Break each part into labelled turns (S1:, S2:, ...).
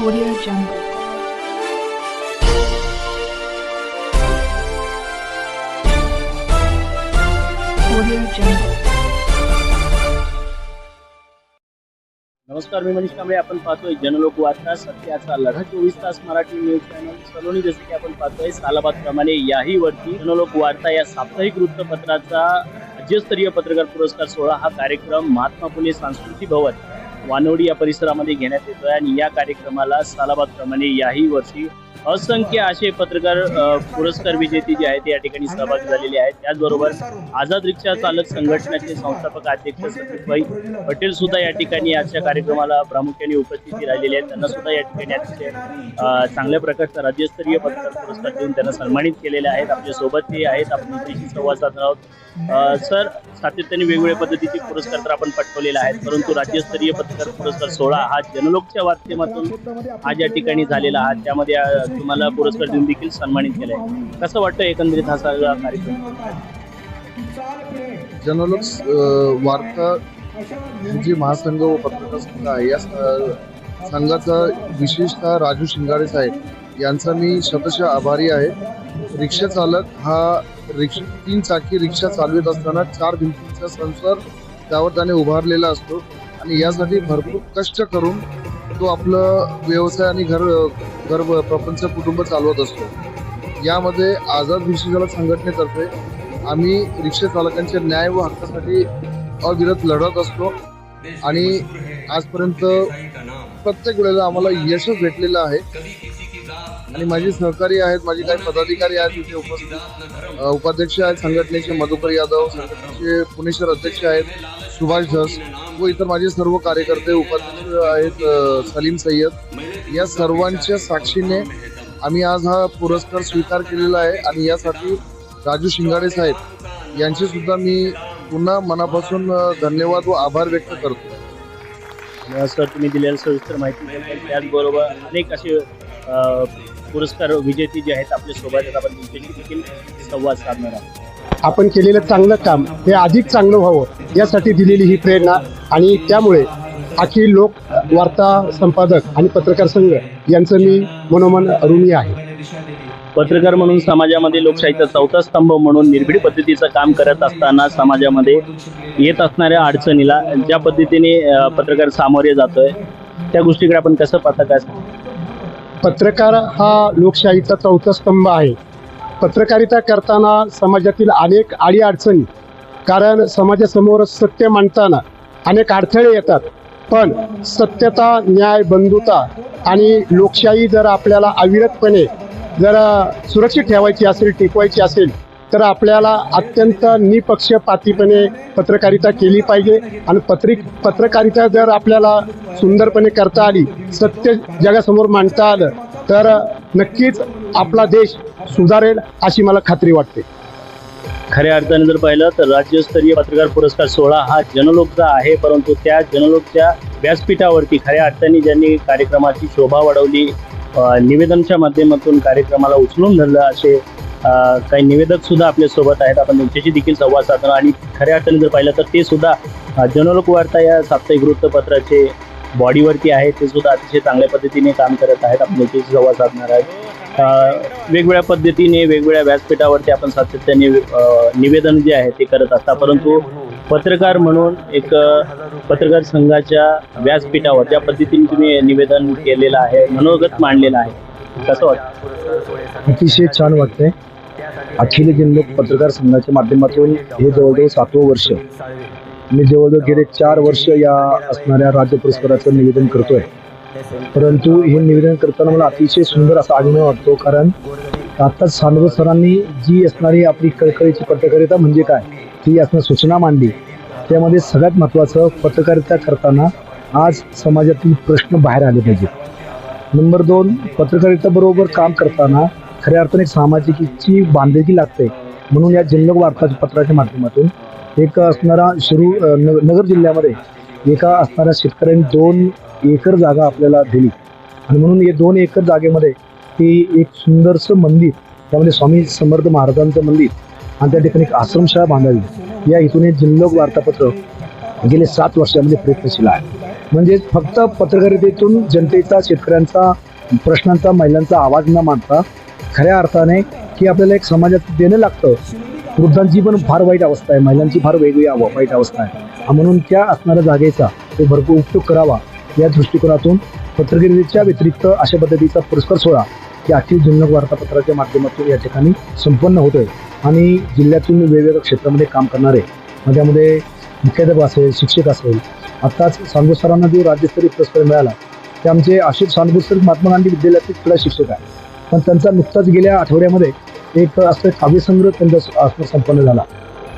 S1: Audio Jungle. Audio Jungle.
S2: नमस्कार मी मनीष कांबळे आपण पाहतोय जनलोक वार्ता सत्याचा लढा चोवीस तास मराठी न्यूज चॅनल सलोनी जसं की आपण पाहतोय सालाबाद प्रमाणे याही वरती जनलोक वार्ता या साप्ताहिक वृत्तपत्राचा राज्यस्तरीय पत्रकार पुरस्कार सोहळा हा कार्यक्रम महात्मा फुले सांस्कृतिक भवन वानोडी या परिसरामध्ये घेण्यात येतोय आणि या कार्यक्रमाला सालाबाद प्रमाणे याही वर्षी असंख्य असे पत्रकार पुरस्कार विजेते जे आहेत या ठिकाणी सहभागी झालेले आहेत. त्याचबरोबर आझाद रिक्षा चालक संघटनेचे संस्थापक अध्यक्ष सतीशभाई पटेल सुद्धा या ठिकाणी आजच्या कार्यक्रमाला प्रामुख्याने उपस्थिती राहिलेली आहेत. त्यांना सुद्धा या ठिकाणी अतिशय चांगल्या प्रकारचा राज्यस्तरीय पत्रकार पुरस्कार देऊन त्यांना सन्मानित केलेले आहेत आपल्यासोबत ते आहेत. आपण त्यांच्याशी संवाद साधणार आहोत. सर सातत्याने वेगवेगळ्या पद्धतीचे पुरस्कार तर आपण पटकवलेले आहेत परंतु राज्यस्तरीय पत्रकार पुरस्कार सोहळा हा जनलोकच्या माध्यमातून आज या ठिकाणी झालेला आहे. त्यामध्ये तुम्हाला पुरस्कार देऊन देखील सन्मानित केलं आहे कसं वाटतं एकंदरीत हा सगळा कार्यक्रम?
S3: जनलोक वार्ता जी महासंघ व पत्रकार संघ आहे या संघाचा विशेषतः राजू शिंगाडे साहेब यांचा मी शतशः आभारी आहे. रिक्षा चालक हा रिक्षा तीन चाकी रिक्षा चालवित असताना चार भिंतींचा संसार त्यावर त्याने उभारलेला असतो. आणि यासाठी भरपूर कष्ट करून तो आपलं व्यवसाय आणि घर घर प्रपंच कुटुंब चालवत असतो. यामध्ये आझाद रिक्षा संघटनेतर्फे आम्ही रिक्षा चालकांच्या न्याय व हक्कासाठी अविरत लढत असतो. आणि आजपर्यंत प्रत्येक वेळेला आम्हाला यशच भेटलेलं आहे. आणि माझे सहकारी आहेत माझे काही पदाधिकारी आहेत तिथे उपस्थित. उपाध्यक्ष आहेत संघटनेचे मधुकर यादव संघटनेचे पुणेश्वर अध्यक्ष आहेत सुभाष धस. व इतर माझे सर्व कार्यकर्ते उपाध्यक्ष आहेत सलीम सय्यद. या सर्वांच्या साक्षीने आम्ही आज हा पुरस्कार स्वीकार केलेला आहे आणि यासाठी राजू शिंगाडे साहेब यांचे सुद्धा मी पुन्हा मनापासून धन्यवाद व आभार व्यक्त करतो.
S2: सर तुम्ही दिलेल्या सविस्तर माहिती त्याचबरोबर अनेक असे पुरस्कार विजेते जे आहेत आपल्यासोबत आपण त्यांच्याशी देखील संवाद साधणार आहोत.
S4: आपण केलेलं चांगलं काम हे अधिक चांगलं व्हावं यासाठी दिलेली ही प्रेरणा आणि त्यामुळे अखिल लोक वार्ता संपादक आणि पत्रकार संघ यांचं मी मनोमन ऋणी आहे.
S2: पत्रकार म्हणून समाजामध्ये लोकशाहीचा चौथा स्तंभ म्हणून निर्भीड पद्धतीचं काम करत असताना समाजामध्ये येत असणाऱ्या अडचणीला ज्या पद्धतीने पत्रकार सामोरे जातोय त्या गोष्टीकडे आपण कसं पाहता काय?
S4: पत्रकार हा लोकशाहीचा चौथा स्तंभ आहे. पत्रकारिता करताना समाजातील अनेक आडी अडचणी कारण समाजासमोर सत्य मांडताना अनेक अडथळे येतात. पण सत्यता न्याय बंधुता आणि लोकशाही जर आपल्याला अविरतपणे जर सुरक्षित ठेवायची असेल टिकवायची असेल तर आपल्याला अत्यंत निपक्षपातीपणे पत्रकारिता केली पाहिजे. आणि पत्रिक पत्रकारिता जर आपल्याला सुंदरपणे करता आली सत्य जगासमोर मांडता आलं तर नक्कीच आपला देश सुधारेल अशी मला खात्री वाटते.
S2: खऱ्या अर्थाने जर पाहिलं तर राज्यस्तरीय पत्रकार पुरस्कार सोहळा हा जनलोकचा आहे परंतु त्या जनलोकच्या व्यासपीठावरती खऱ्या अर्थाने ज्यांनी कार्यक्रमाची शोभा वाढवली निवेदनच्या माध्यमातून कार्यक्रमाला उचलून धरलं असे काही निवेदक सुद्धा आपल्यासोबत आहेत. आपण त्यांच्याशी देखील संवाद साधणार आणि खऱ्या अर्थाने जर पाहिलं तर ते सुद्धा जनलोक वार्ता या साप्ताहिक वृत्तपत्राचे बॉडीवरती आहेत. ते सुद्धा अतिशय चांगल्या पद्धतीने काम करत आहेत. आपण त्यांच्याशी संवाद साधणार आहेत. वेगवेगळ्या पद्धतीने वेगवेगळ्या व्यासपीठावरती आपण सातत्याने निवेदन जे आहे ते करत असतात. परंतु पत्रकार म्हणून एक पत्रकार संघाच्या व्यासपीठावर ज्या पद्धतीने तुम्ही निवेदन केलेलं आहे मनोगत मांडलेलं आहे कसं वाटतं?
S5: अतिशय छान वाटतंय. अखिल जिल्हा पत्रकार संघाच्या माध्यमातून हे जवळजवळ सातवं वर्ष. मी जवळजवळ गेले चार वर्ष या असणाऱ्या राज्य पुरस्काराचं निवेदन करतोय. परंतु हे निवेदन करताना मला अतिशय सुंदर असा अभिनय वाटतो कारण आता सांडव सरांनी जी असणारी आपली कळकळीची पत्रकारिता म्हणजे काय ती असणं सूचना मांडली. त्यामध्ये सगळ्यात महत्त्वाचं पत्रकारिता करताना आज समाजातील प्रश्न बाहेर आले पाहिजेत. नंबर दोन पत्रकारितेबरोबर काम करताना खऱ्या अर्थाने सामाजिकची सामाजिकीची बांधिलकी लागते. म्हणून या जिल्हा वार्ता पत्राच्या माध्यमातून एक असणारा सुरू नगर जिल्ह्यामध्ये एका असणाऱ्या शेतकऱ्यांनी दोन एकर जागा आपल्याला दिली. आणि म्हणून हे दोन एकर जागेमध्ये ते एक सुंदरसं मंदिर त्यामध्ये स्वामी समर्थ महाराजांचं मंदिर आणि त्या ठिकाणी एक आश्रमशाळा बांधावी. या हेतूने जिल्हा वार्तापत्र गेले सात वर्षामध्ये प्रयत्नशील आहे. म्हणजे फक्त पत्रकारितेतून जनतेचा शेतकऱ्यांचा प्रश्नांचा महिलांचा आवाज न मांडता खऱ्या अर्थाने की आपल्याला एक समाजात देणं लागतं. वृद्धांची पण फार वाईट अवस्था आहे. महिलांची फार वेगळी वाईट अवस्था आहे. म्हणून त्या असणाऱ्या जागेचा तो भरपूर उपयोग करावा. या दृष्टिकोनातून पत्रकारितेच्या व्यतिरिक्त अशा पद्धतीचा पुरस्कार सोहळा की अखिल जिल्हा वार्तापत्राच्या माध्यमातून या ठिकाणी संपन्न होतोय. आणि जिल्ह्यातून वेगवेगळ्या क्षेत्रामध्ये काम करणारे मग त्यामध्ये मुख्याध्यापक असेल शिक्षक असेल आत्ताच सांगू सरांना जो राज्यस्तरीय पुरस्कार मिळाला ते आमचे अशोक सांगू सर महात्मा गांधी विद्यालयातील क्रीडा शिक्षक आहे. पण त्यांचा नुकताच गेल्या आठवड्यामध्ये एक असं काव्यसंग्रह त्यांचा संपन्न झाला.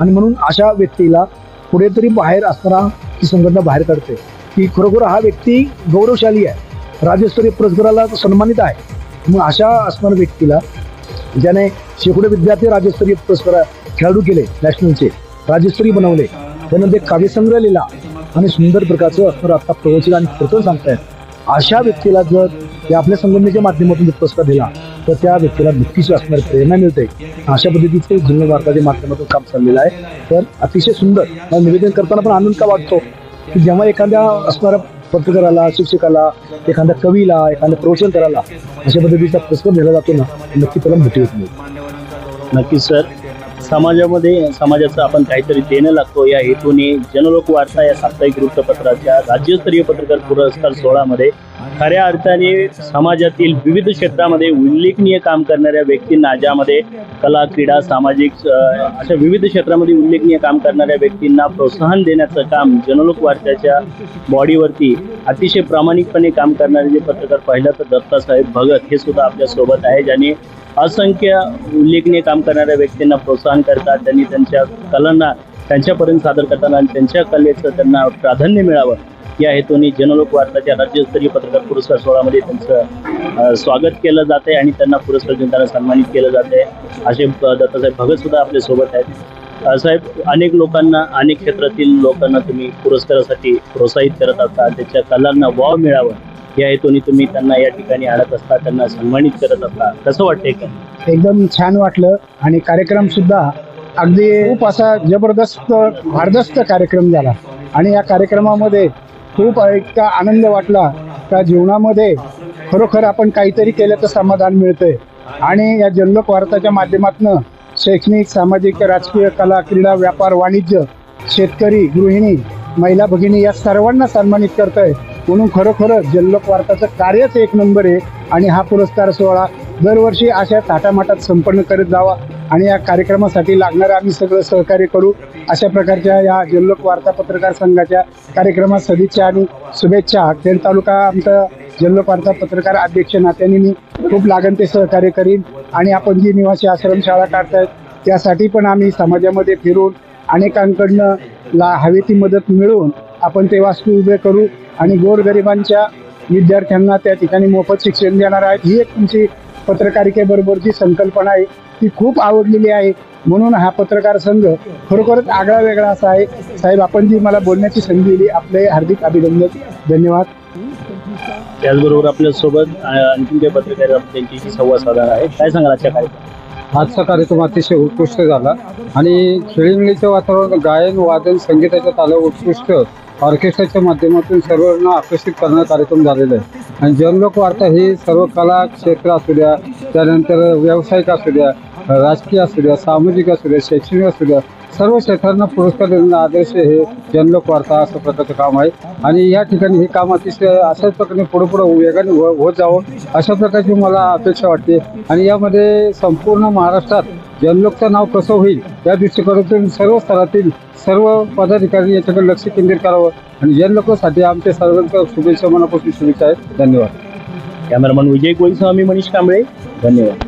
S5: आणि म्हणून अशा व्यक्तीला कुठेतरी बाहेर असणारा ती संघटना बाहेर काढते. की खरोखर हा व्यक्ती गौरवशाली आहे. राज्यस्तरीय पुरस्काराला सन्मानित आहे. मग अशा असणाऱ्या व्यक्तीला ज्याने शेकडो विद्यार्थी राज्यस्तरीय पुरस्कार खेळाडू केले नॅशनलचे राज्यस्तरीय बनवले. त्यानंतर काव्यसंग्रह लिहिला. आणि सुंदर प्रकारचं असणारं आता प्रवचन आणि कीर्तन सांगतायत. अशा व्यक्तीला जर या आपल्या संघटनेच्या माध्यमातून जर पुरस्कार दिला तर त्या व्यक्तीला नक्कीच असणारी प्रेरणा मिळते. अशा पद्धतीचे जुन्नर भारताच्या माध्यमातून काम चाललेलं आहे. तर अतिशय सुंदर मला निवेदन करताना पण आनंद का वाटतो? की जेव्हा एखाद्या असणाऱ्या पत्रकाराला शिक्षकाला एखाद्या कवीला एखाद्या प्रवचन करायला अशा पद्धतीचा पुरस्कार दिला जातो ना नक्की त्याला मोठी होत नाही
S2: नक्कीच सर. समाजामध्ये समाजाचं आपण काहीतरी देणं लागतो. या हेतूने जनलोक वार्ता या साप्ताहिक वृत्तपत्राच्या राज्यस्तरीय पत्रकार पुरस्कार सोहळामध्ये खऱ्या अर्थाने समाजातील विविध क्षेत्रामध्ये उल्लेखनीय काम करणाऱ्या व्यक्तींना ज्यामध्ये कला क्रीडा सामाजिक अशा विविध क्षेत्रामध्ये उल्लेखनीय काम करणाऱ्या व्यक्तींना प्रोत्साहन देण्याचं काम जनलोक वार्ताच्या बॉडीवरती अतिशय प्रामाणिकपणे काम करणारे जे पत्रकार पाहिलं तर दत्तासाहेब भगत हे सुद्धा आपल्यासोबत आहे ज्याने असंख्य उल्लेखनीय काम करणाऱ्या व्यक्तींना प्रोत्साहन करतात. त्यांनी त्यांच्या कलांना त्यांच्यापर्यंत सादर करताना आणि त्यांच्या कलेचं त्यांना प्राधान्य मिळावं. या हेतूने जनलोक वार्ताच्या राज्यस्तरीय पत्रकार पुरस्कार सोहळ्यामध्ये त्यांचं स्वागत केलं जाते आणि त्यांना पुरस्कार देऊन त्यांना सन्मानित केलं जाते असे दत्तासाहेब भगत सुद्धा आपल्यासोबत आहेत. साहेब अनेक लोकांना अनेक क्षेत्रातील लोकांना तुम्ही पुरस्कारासाठी प्रोत्साहित करत असता त्याच्या कलांना वाव मिळावं. या हेतूने तुम्ही त्यांना या ठिकाणी आणत असता त्यांना सन्मानित करत असता. कसं वाटतंय का?
S4: एकदम छान वाटलं आणि कार्यक्रम सुद्धा अगदी खूप असा जबरदस्त भारदस्त कार्यक्रम झाला. आणि या कार्यक्रमामध्ये खूप इतका आनंद वाटला का जीवनामध्ये खरोखर आपण काहीतरी केल्याचं समाधान मिळतंय. आणि या जनलोक वार्ताच्या माध्यमातून शैक्षणिक सामाजिक राजकीय कला क्रीडा व्यापार वाणिज्य शेतकरी गृहिणी महिला भगिनी या सर्वांना सन्मानित करतोय. म्हणून खरोखरच जल्लोक वार्ताचं कार्यच एक नंबर आहे आणि हा पुरस्कार सोहळा दरवर्षी अशा थाटामाटात संपन्न करत जावा आणि या कार्यक्रमासाठी लागणारं आम्ही सगळं सहकार्य करू. अशा प्रकारच्या या जल्लोक वार्ता पत्रकार संघाच्या कार्यक्रमात सदिच्छा आणि शुभेच्छा. खेड तालुका आमचा जल्लोक वार्ता पत्रकार अध्यक्ष नात्याने मी खूप लागण ते सहकार्य करीन आणि आपण जी निवासी आश्रमशाळा काढतायत त्यासाठी पण आम्ही समाजामध्ये फिरून अनेकांकडनं ला हवी ती मदत मिळवून आपण ते वास्तू उभे करू आणि गोरगरिबांच्या विद्यार्थ्यांना त्या ठिकाणी मोफत शिक्षण देणार आहेत. ही एक तुमची पत्रकारिकेबरोबरची संकल्पना आहे ती खूप आवडलेली आहे. म्हणून हा पत्रकार संघ खरोखरच आगळा वेगळा असा आहे. साहेब आपण जी मला बोलण्याची संधी दिली आपले हार्दिक अभिनंदन. धन्यवाद.
S2: त्याचबरोबर आपल्यासोबत आणखी काही पत्रकार त्यांच्याशी संवाद साधणार आहे. काय सांगाल आजच्या कार्यक्रमात?
S6: आजचा कार्यक्रम अतिशय उत्कृष्ट झाला. आणि खेळीमेळीचं वातावरण गायन वादन संगीताच्या ताला उत्कृष्ट ऑर्केस्ट्राच्या माध्यमातून सर्वांना आकर्षित करणारा कार्यक्रम झालेला आहे. आणि जनलोक वार्ता ही सर्व कला क्षेत्र असू द्या त्यानंतर व्यावसायिक असू द्या राजकीय असू द्या सामाजिक असू द्या शैक्षणिक असू द्या सर्व क्षेत्रांना पुरस्कार देणारा आदर्श हे जनलोक वार्ता असं प्रकारचं काम आहे. आणि या ठिकाणी हे काम अतिशय अशाच प्रकारे पुढे पुढे वेगाने होत जावं अशा प्रकारची मला अपेक्षा वाटते. आणि यामध्ये संपूर्ण महाराष्ट्रात जनलोकचं नाव कसं होईल या दृष्टिकोनातून सर्व स्तरातील सर्व पदाधिकारी याच्याकडे लक्ष केंद्रित करावं. आणि जनलोकासाठी आमच्या सर्वांच्या शुभेच्छा मनापासून शुभेच्छा आहेत. धन्यवाद.
S2: कॅमेरामन विजय कोळीस्वामी मनीष कांबळे. धन्यवाद.